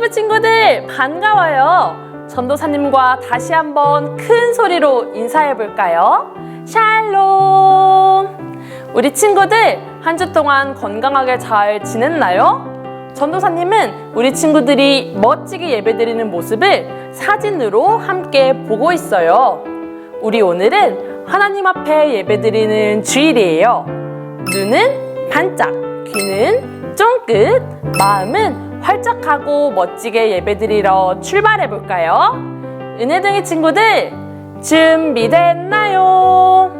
유치부 친구들 반가워요. 전도사님과 다시 한번 큰 소리로 인사해 볼까요? 샬롬. 우리 친구들 한 주 동안 건강하게 잘 지냈나요? 전도사님은 우리 친구들이 멋지게 예배드리는 모습을 사진으로 함께 보고 있어요. 우리 오늘은 하나님 앞에 예배드리는 주일이에요. 눈은 반짝, 귀는 쫑긋, 마음은 활짝하고 멋지게 예배드리러 출발해 볼까요? 은혜등의 친구들, 준비됐나요?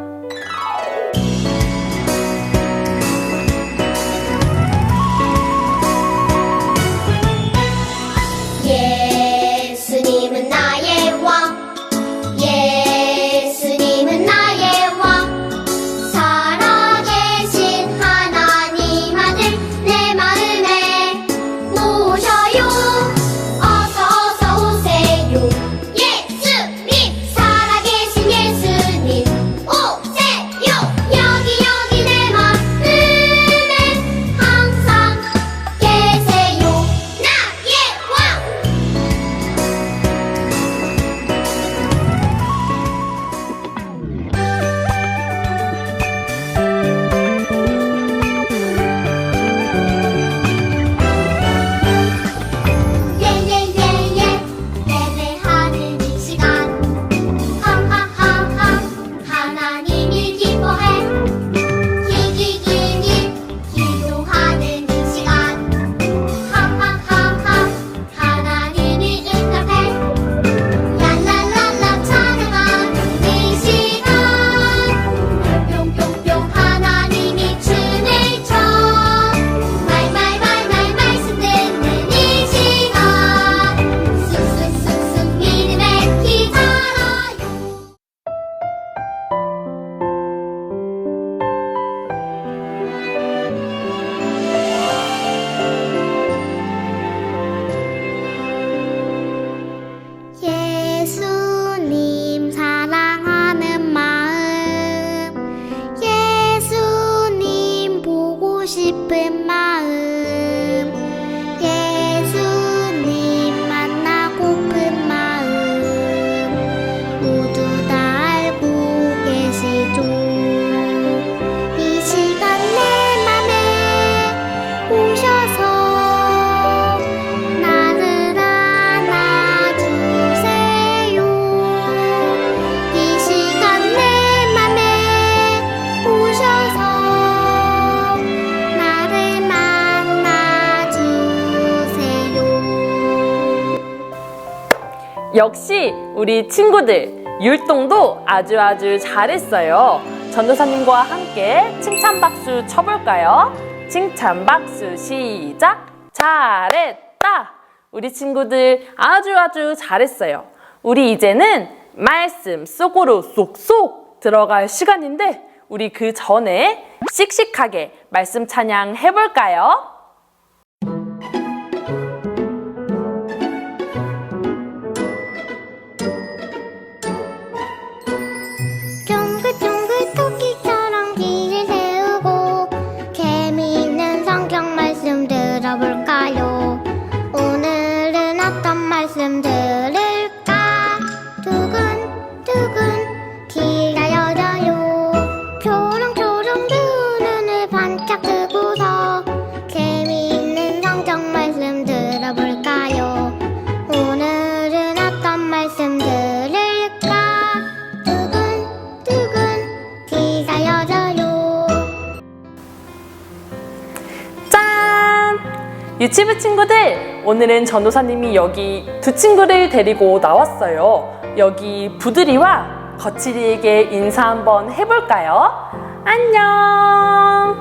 역시 우리 친구들 율동도 아주 아주 잘했어요. 전도사님과 함께 칭찬 박수 쳐볼까요? 칭찬 박수 시작. 잘했다. 우리 친구들 아주 아주 잘했어요. 우리 이제는 말씀 속으로 쏙쏙 들어갈 시간인데 우리 그 전에 씩씩하게 말씀 찬양 해볼까요? 유치부 친구들, 오늘은 전도사님이 여기 두 친구를 데리고 나왔어요. 여기 부드리와 거칠이에게 인사 한번 해볼까요? 안녕!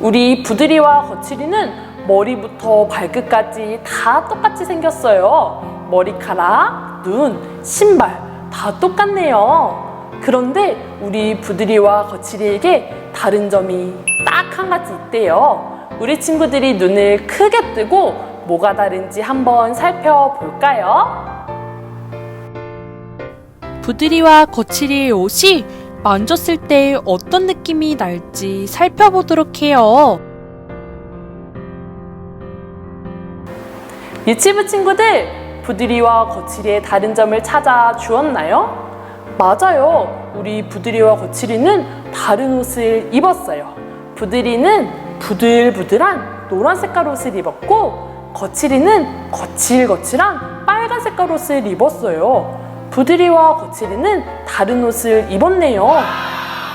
우리 부드리와 거칠이는 머리부터 발끝까지 다 똑같이 생겼어요. 머리카락, 눈, 신발 다 똑같네요. 그런데 우리 부드리와 거칠이에게 다른 점이 딱 한 가지 있대요. 우리 친구들이 눈을 크게 뜨고 뭐가 다른지 한번 살펴볼까요? 부드리와 거칠이의 옷이 만졌을 때 어떤 느낌이 날지 살펴보도록 해요. 유치부 친구들, 부드리와 거칠이의 다른 점을 찾아 주었나요? 맞아요. 우리 부드리와 거칠이는 다른 옷을 입었어요. 부드리는 부들부들한 노란 색깔 옷을 입었고, 거칠이는 거칠거칠한 빨간 색깔 옷을 입었어요. 부드리와 거칠이는 다른 옷을 입었네요.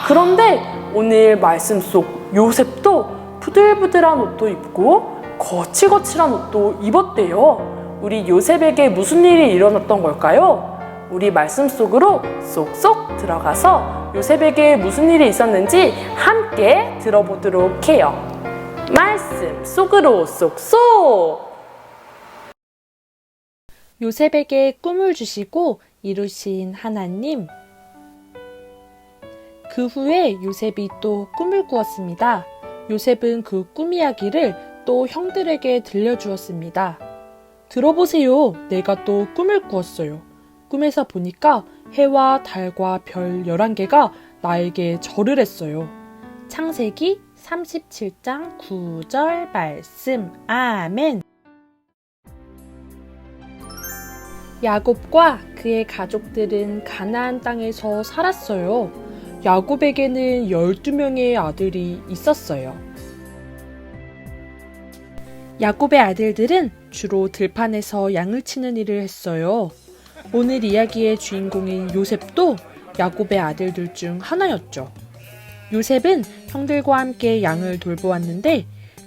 그런데 오늘 말씀 속 요셉도 부들부들한 옷도 입고 거칠거칠한 옷도 입었대요. 우리 요셉에게 무슨 일이 일어났던 걸까요? 우리 말씀 속으로 쏙쏙 들어가서 요셉에게 무슨 일이 있었는지 함께 들어보도록 해요. 말씀 속으로 쏙쏙! 요셉에게 꿈을 주시고 이루신 하나님. 그 후에 요셉이 또 꿈을 꾸었습니다. 요셉은 그 꿈 이야기를 또 형들에게 들려주었습니다. 들어보세요. 내가 또 꿈을 꾸었어요. 꿈에서 보니까 해와 달과 별 11개가 나에게 절을 했어요. 창세기 37장 9절 말씀. 아멘. 야곱과 그의 가족들은 가나안 땅에서 살았어요. 야곱에게는 12명의 아들이 있었어요. 야곱의 아들들은 주로 들판에서 양을 치는 일을 했어요. 오늘 이야기의 주인공인 요셉도 야곱의 아들들 중 하나였죠. 요셉은 형들과 함께 양을 돌보았는데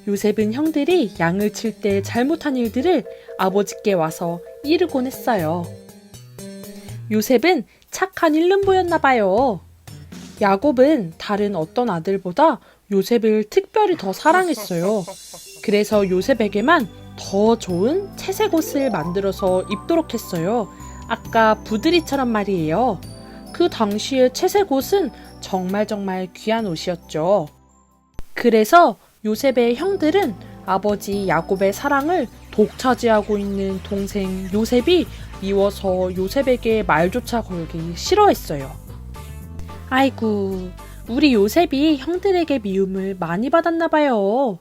요셉은 형들이 양을 칠 때 잘못한 일들을 아버지께 와서 이르곤 했어요. 요셉은 착한 일름보였나 봐요. 야곱은 다른 어떤 아들보다 요셉을 특별히 더 사랑했어요. 그래서 요셉에게만 더 좋은 채색 옷을 만들어서 입도록 했어요. 아까 부드리처럼 말이에요. 그 당시의 채색 옷은 정말 정말 귀한 옷이었죠. 그래서 요셉의 형들은 아버지 야곱의 사랑을 독차지하고 있는 동생 요셉이 미워서 요셉에게 말조차 걸기 싫어했어요. 아이고, 우리 요셉이 형들에게 미움을 많이 받았나 봐요.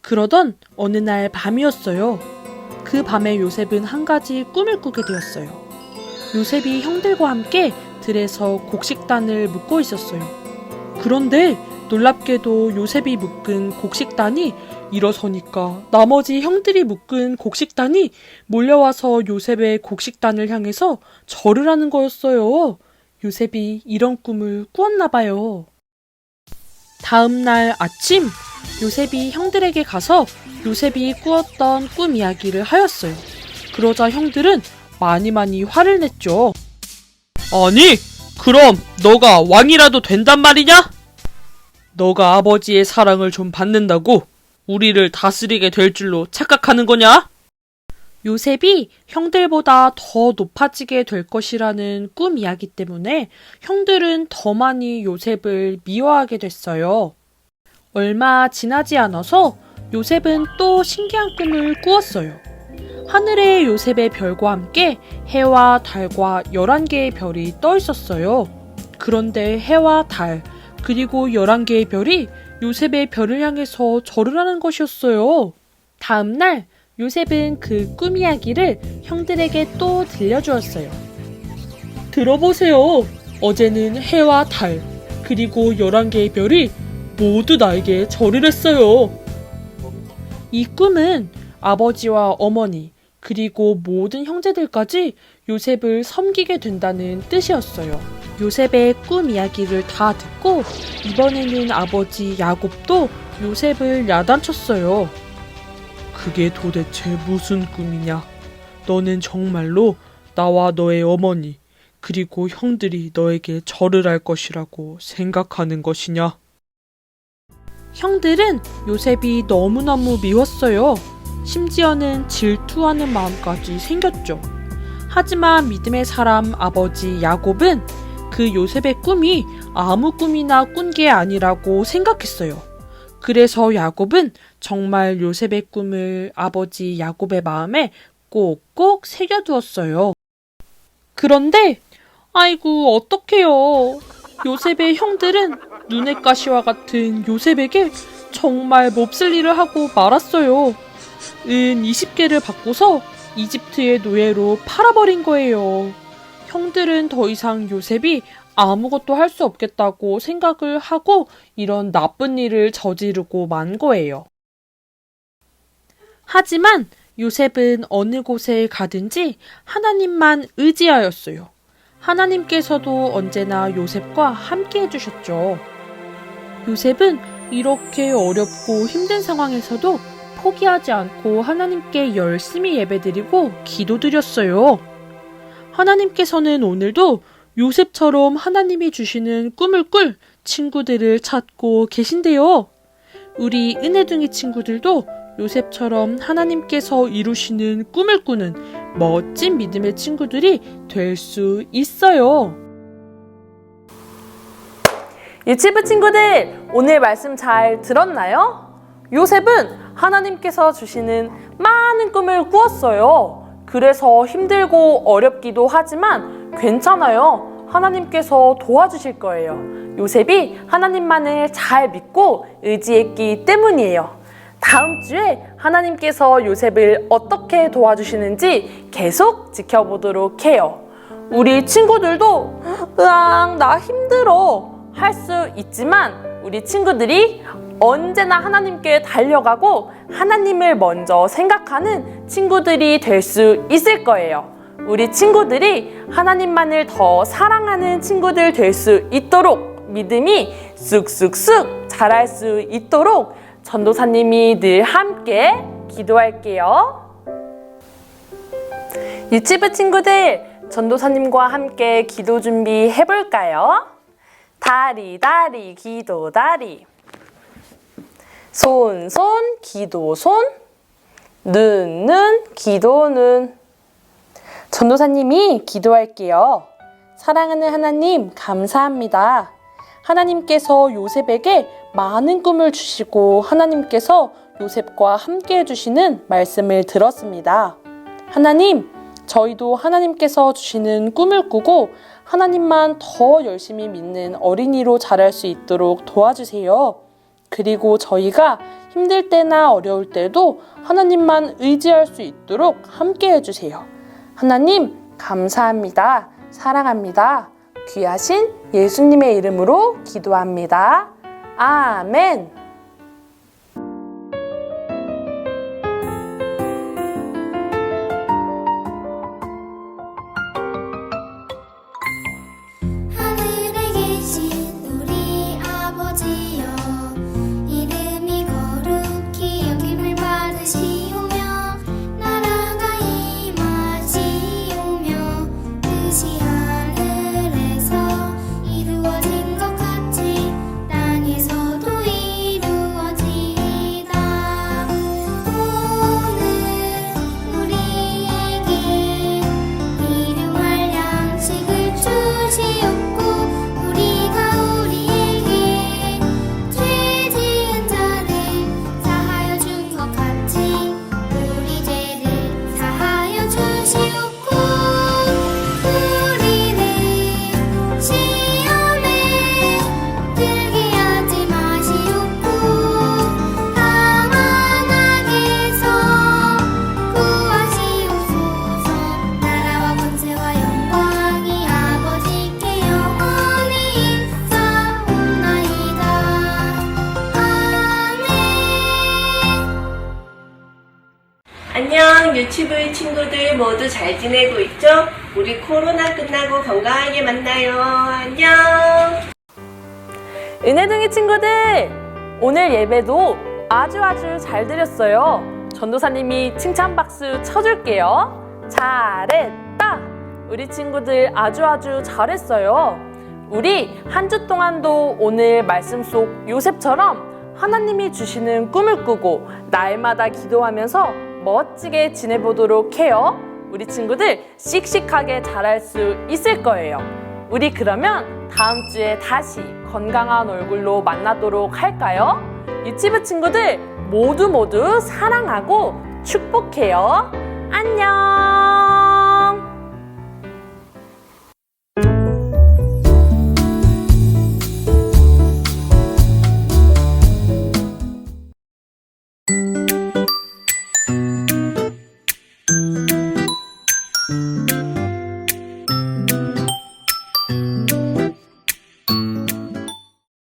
그러던 어느 날 밤이었어요. 그 밤에 요셉은 한 가지 꿈을 꾸게 되었어요. 요셉이 형들과 함께 들에서 곡식단을 묶고 있었어요. 그런데 놀랍게도 요셉이 묶은 곡식단이 일어서니까 나머지 형들이 묶은 곡식단이 몰려와서 요셉의 곡식단을 향해서 절을 하는 거였어요. 요셉이 이런 꿈을 꾸었나 봐요. 다음 날 아침 요셉이 형들에게 가서 요셉이 꾸었던 꿈 이야기를 하였어요. 그러자 형들은 많이 많이 화를 냈죠. 아니, 그럼 너가 왕이라도 된단 말이냐? 너가 아버지의 사랑을 좀 받는다고 우리를 다스리게 될 줄로 착각하는 거냐? 요셉이 형들보다 더 높아지게 될 것이라는 꿈 이야기 때문에 형들은 더 많이 요셉을 미워하게 됐어요. 얼마 지나지 않아서 요셉은 또 신기한 꿈을 꾸었어요. 하늘에 요셉의 별과 함께 해와 달과 11개의 별이 떠 있었어요. 그런데 해와 달, 그리고 11개의 별이 요셉의 별을 향해서 절을 하는 것이었어요. 다음날 요셉은 그 꿈 이야기를 형들에게 또 들려주었어요. 들어보세요. 어제는 해와 달, 그리고 11개의 별이 모두 나에게 절을 했어요. 이 꿈은 아버지와 어머니, 그리고 모든 형제들까지 요셉을 섬기게 된다는 뜻이었어요. 요셉의 꿈 이야기를 다 듣고 이번에는 아버지 야곱도 요셉을 야단쳤어요. 그게 도대체 무슨 꿈이냐? 너는 정말로 나와 너의 어머니, 그리고 형들이 너에게 절을 할 것이라고 생각하는 것이냐? 형들은 요셉이 너무너무 미웠어요. 심지어는 질투하는 마음까지 생겼죠. 하지만 믿음의 사람 아버지 야곱은 그 요셉의 꿈이 아무 꿈이나 꾼 게 아니라고 생각했어요. 그래서 야곱은 정말 요셉의 꿈을 아버지 야곱의 마음에 꼭꼭 새겨두었어요. 그런데, 아이고, 어떡해요. 요셉의 형들은 눈의 가시와 같은 요셉에게 정말 몹쓸 일을 하고 말았어요. 은 20개를 받고서 이집트의 노예로 팔아버린 거예요. 형들은 더 이상 요셉이 아무것도 할 수 없겠다고 생각을 하고 이런 나쁜 일을 저지르고 만 거예요. 하지만 요셉은 어느 곳에 가든지 하나님만 의지하였어요. 하나님께서도 언제나 요셉과 함께 해주셨죠. 요셉은 이렇게 어렵고 힘든 상황에서도 포기하지 않고 하나님께 열심히 예배드리고 기도드렸어요. 하나님께서는 오늘도 요셉처럼 하나님이 주시는 꿈을 꿀 친구들을 찾고 계신데요. 우리 은혜둥이 친구들도 요셉처럼 하나님께서 이루시는 꿈을 꾸는 멋진 믿음의 친구들이 될 수 있어요. 유치부 친구들, 오늘 말씀 잘 들었나요? 요셉은 하나님께서 주시는 많은 꿈을 꾸었어요. 그래서 힘들고 어렵기도 하지만 괜찮아요. 하나님께서 도와주실 거예요. 요셉이 하나님만을 잘 믿고 의지했기 때문이에요. 다음 주에 하나님께서 요셉을 어떻게 도와주시는지 계속 지켜보도록 해요. 우리 친구들도 으앙 나 힘들어 할 수 있지만 우리 친구들이 언제나 하나님께 달려가고 하나님을 먼저 생각하는 친구들이 될 수 있을 거예요. 우리 친구들이 하나님만을 더 사랑하는 친구들 될 수 있도록 믿음이 쑥쑥쑥 자랄 수 있도록 전도사님이 늘 함께 기도할게요. 유치부 친구들, 전도사님과 함께 기도 준비 해볼까요? 다리, 다리, 기도, 다리. 손, 손, 기도, 손. 눈, 눈, 기도, 눈. 전도사님이 기도할게요. 사랑하는 하나님, 감사합니다. 하나님께서 요셉에게 많은 꿈을 주시고 하나님께서 요셉과 함께 해주시는 말씀을 들었습니다. 하나님, 저희도 하나님께서 주시는 꿈을 꾸고 하나님만 더 열심히 믿는 어린이로 자랄 수 있도록 도와주세요. 그리고 저희가 힘들 때나 어려울 때도 하나님만 의지할 수 있도록 함께 해주세요. 하나님, 감사합니다. 사랑합니다. 귀하신 예수님의 이름으로 기도합니다. 아멘. 잘 지내고 있죠? 우리 코로나 끝나고 건강하게 만나요. 안녕. 은혜둥이 친구들! 오늘 예배도 아주 아주 잘 드렸어요. 전도사님이 칭찬 박수 쳐줄게요. 잘했다! 우리 친구들 아주 아주 잘했어요. 우리 한 주 동안도 오늘 말씀 속 요셉처럼 하나님이 주시는 꿈을 꾸고 날마다 기도하면서 멋지게 지내보도록 해요. 우리 친구들 씩씩하게 자랄 수 있을 거예요. 우리 그러면 다음 주에 다시 건강한 얼굴로 만나도록 할까요? 유치부 친구들 모두 모두 사랑하고 축복해요. 안녕!